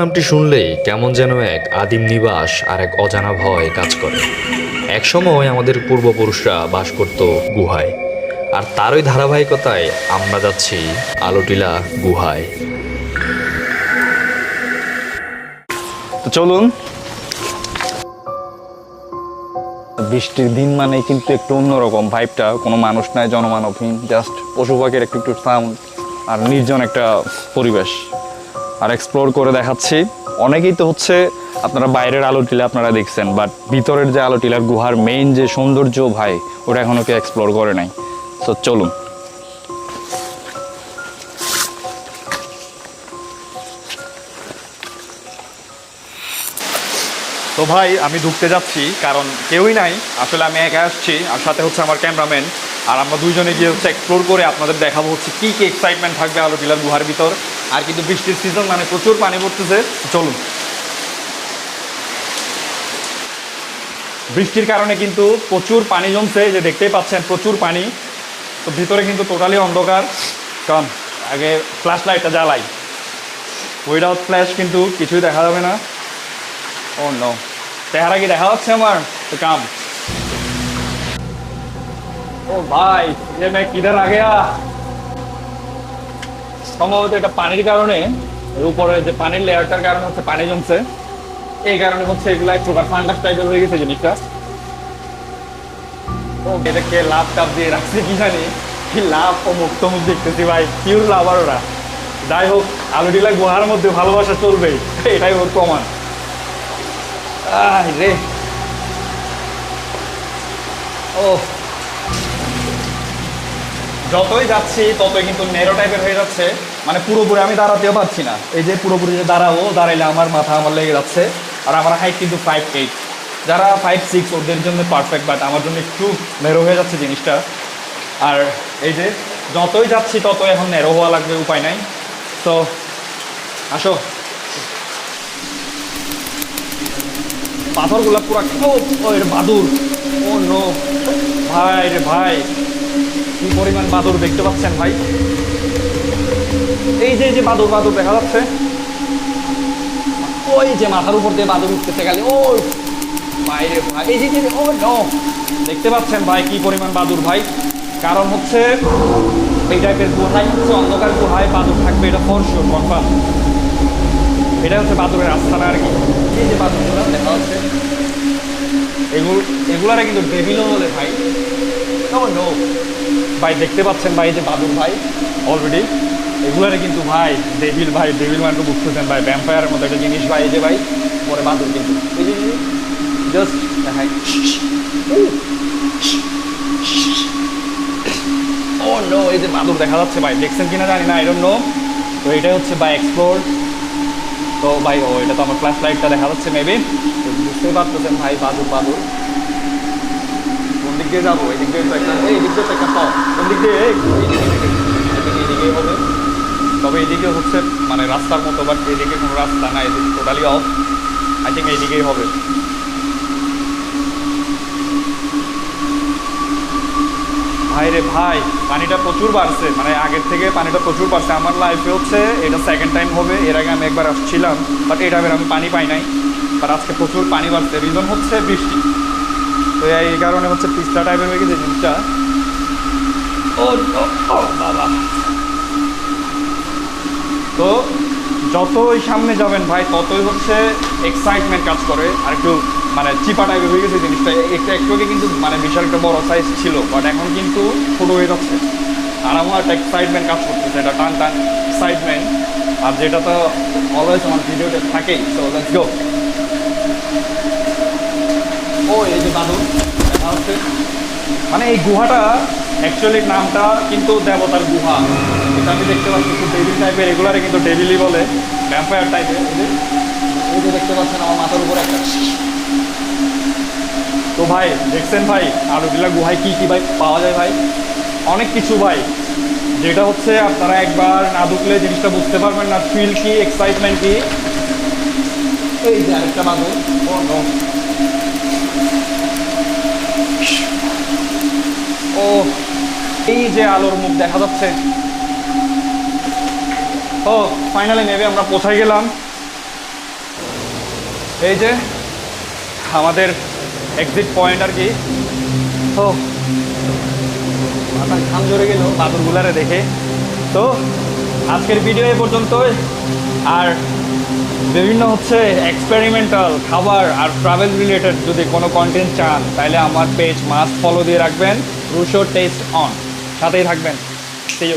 নামটি শুনলেই কেমন যেন এক আদিম নিবাস আর এক অজানা ভয় কাজ করে। একসময় আমাদের পূর্বপুরুষরা বাস করত গুহায়, আর তারই ধারাবাহিকতায় আমরা যাচ্ছি আলোটিলা গুহায়। তো চলুন। বৃষ্টির দিন মানে কিন্তু একটু অন্যরকম ভাইবটা কোনো মানুষ নাই, জনমানবহীন জাস্ট পশু পাখির একটু একটু সাউন্ড আর নির্জন একটা পরিবেশ। আর এক্সপ্লোর করে দেখাচ্ছি। অনেকেই তো হচ্ছে আপনারা বাইরের আলো টিলা আপনারা দেখছেন বাট ভিতরের যে আলো টিলার গুহার মেইন যে সৌন্দর্য ভাই, ওটা এখনও কেউ এক্সপ্লোর করে নাই। সো চলুন। তো ভাই, আমি ঢুকতে যাচ্ছি, কারণ কেউই নাই। আসলে আমি একা আসছি, আর সাথে হচ্ছে আমার ক্যামেরাম্যান। আর আমরা দুইজনে গিয়ে হচ্ছে এক্সপ্লোর করে আপনাদের দেখাবো হচ্ছে কী কী এক্সাইটমেন্ট থাকবে আলো টিলার গুহার ভিতর। আর কিন্তু বৃষ্টির সিজন মানে প্রচুর পানি পড়তেছে। চলুন। বৃষ্টির কারণে কিন্তু প্রচুর পানি জমছে যে দেখতেই পাচ্ছেন, প্রচুর পানি। তো ভিতরে কিন্তু টোটালি অন্ধকার। কারণ আগে ফ্ল্যাশ লাইটটা জ্বালাই। উইদাউট ফ্ল্যাশ কিন্তু কিছুই দেখা যাবে না। ও নো চেহারা কি দেখা যাচ্ছে আমার তো কাম ও ভাই ये मैं किधर आ गया সম্ভবত এটা পানির কারণে এর উপরে যে পানির লেয়ারটার কারণে হচ্ছে পানি জমছে এই কারণে হচ্ছে এগুলা এক প্রকার ফান্ডাস টাইপের হয়ে গেছে জিনিসটা ও এটাকে লাভ টাপ দিয়ে রাখছে কি জানি কি লাভ ও মুক্ত মুখ দেখতেছি ভাই পিওর লাভার ওরা যাই হোক আলুডিলা গুহার মধ্যে ভালোবাসা চলবে এটাই ওর প্রমাণ আহ রে। ও। যতই যাচ্ছি, ততই কিন্তু নেরো টাইপের হয়ে যাচ্ছে। মানে পুরোপুরি আমি দাঁড়াতেও পারছি না। এই যে পুরোপুরি যে দাঁড়াবো, দাঁড়াইলে আমার মাথা আমার লেগে যাচ্ছে। আর আমার হাইট কিন্তু ফাইভ এইট যারা ফাইভ সিক্স ওদের জন্য পারফেক্ট বাট আমার জন্য একটু নেরো হয়ে যাচ্ছে জিনিসটা। আর এই যে যতই যাচ্ছি, ততই এখন নেরো হওয়া লাগবে, উপায় নাই। তো আসো। পাথরগুলো পুরো খুব ও এর বাদুর। Oh no. ভাই রে ভাই, কি পরিমাণ বাদুর দেখতে পাচ্ছেন ভাই? এই যে যে বাদুর বাদুর দেখা যাচ্ছে। ওই যে মাথার উপর দিয়ে বাদুর উঠতেছে গেলে ও ভাই রে ভাই, এই যে যে, ও নো। দেখতে পাচ্ছেন ভাই কি পরিমাণ বাদুর ভাই? কারণ হচ্ছে, এই টাইপের গুহায়, হচ্ছে অন্ধকার গুহায় বাদুর থাকবে, এটা ফর শিওর কনফার্ম এটা হচ্ছে বাদুরের আস্থানা আর কি। এই যে বাদুরগুলো দেখা যাচ্ছে। এগুলো এগুলারে কিন্তু ডেভিলও বলে ভাই। নো ভাই, দেখতে পাচ্ছেন ভাই যে বাদুর ভাই অলরেডি এগুলারে কিন্তু ভাই ডেভিল ভাই ডেভিল মানে বুঝতেছেন ভাই ভ্যাম্পায়ারের মতো একটা জিনিস ভাই, এই যে ভাই, পরে বাদুর কিন্তু। এই যে জাস্ট দেখাই। ও নো এই যে বাদুর দেখা যাচ্ছে ভাই, দেখছেন কিনা জানি না আই ডোন্ট নো তো এটাই হচ্ছে বাই এক্সপ্লোর তো ভাই, ও, এটা তো আমার ফ্ল্যাশ লাইটটা দেখা যাচ্ছে মেবি বুঝতেই পারতেছেন ভাই বাদুর বাদুর কোন দিক দিয়ে যাব? এই দিক দিয়ে একটা, এই দিক দিয়ে তো একটা পাও কোন দিক দিয়ে? এদিকে হবে। তবে এদিকে হচ্ছে মানে রাস্তার মতো বাট এদিকে কোনো রাস্তা না এদিকে টোটালি অফ আই থিঙ্ক এইদিকেই হবে। ভাই রে ভাই পানিটা প্রচুর বাড়ছে। মানে আগের থেকে পানিটা প্রচুর বাড়ছে। আমার লাইফে হচ্ছে এটা সেকেন্ড টাইম হবে এর আগে আমি একবার আসছিলাম বাট এটা আমি পানি পাই নাই। বাট আজকে প্রচুর পানি বাড়ছে। রিজন হচ্ছে বৃষ্টি। তো এই কারণে হচ্ছে পিস্তা টাইপের হয়ে গেছে জিনিসটা। ও, বাবা। তো যতই সামনে যাবেন ভাই ততই হচ্ছে এক্সাইটমেন্ট কাজ করে। আর একটু মানে চিপা টাইপের হয়ে গেছে জিনিসটা। একটু একটু আগে কিন্তু মানে বিশাল একটা বড় সাইজ ছিল বাট এখন কিন্তু ছোটো হয়ে যাচ্ছে। আর আমার একটা এক্সাইটমেন্ট কাজ করতেছে, এটা টান টান এক্সাইটমেন্ট আর যেটা তো অলওয়েজ আমার ভিডিওতে থাকেই সো লেটস গো ও, এই যে দেখা হচ্ছে। মানে এই গুহাটা অ্যাকচুয়ালি নামটা কিন্তু দেবতার গুহা। এটা আমি দেখতে পাচ্ছি, খুব ডেভিল টাইপের এগুলারে কিন্তু ডেভিলই বলে। ভ্যাম্পায়ার টাইপের এই যে দেখতে পাচ্ছেন, আমার মাথার উপর একটা ভাই, দেখছেন ভাই আলুটিলা গুহায় কী কী ভাই পাওয়া যায় ভাই? অনেক কিছু ভাই। যেটা হচ্ছে আপনারা একবার না ঢুকলে জিনিসটা বুঝতে পারবেন না ফিল কি এক্সাইটমেন্ট কি? এই যে আরেকটা ও ও, এই যে আলোর মুখ দেখা যাচ্ছে। ও ফাইনালি নেবে আমরা পৌঁছাই গেলাম? এই যে আমাদের এক্সিট পয়েন্ট আর কি। তো, মাথার ঘাম জড়ে গেল, বাদুরগুলারে দেখে। তো, আজকের ভিডিও এ পর্যন্তই। আর বিভিন্ন হচ্ছে এক্সপেরিমেন্টাল খাবার আর ট্রাভেল রিলেটেড যদি কোনো কন্টেন্ট চান, তাহলে আমার পেজ মাস্ট ফলো দিয়ে রাখবেন। রুশো টেস্ট অন সাথেই থাকবেন। সেই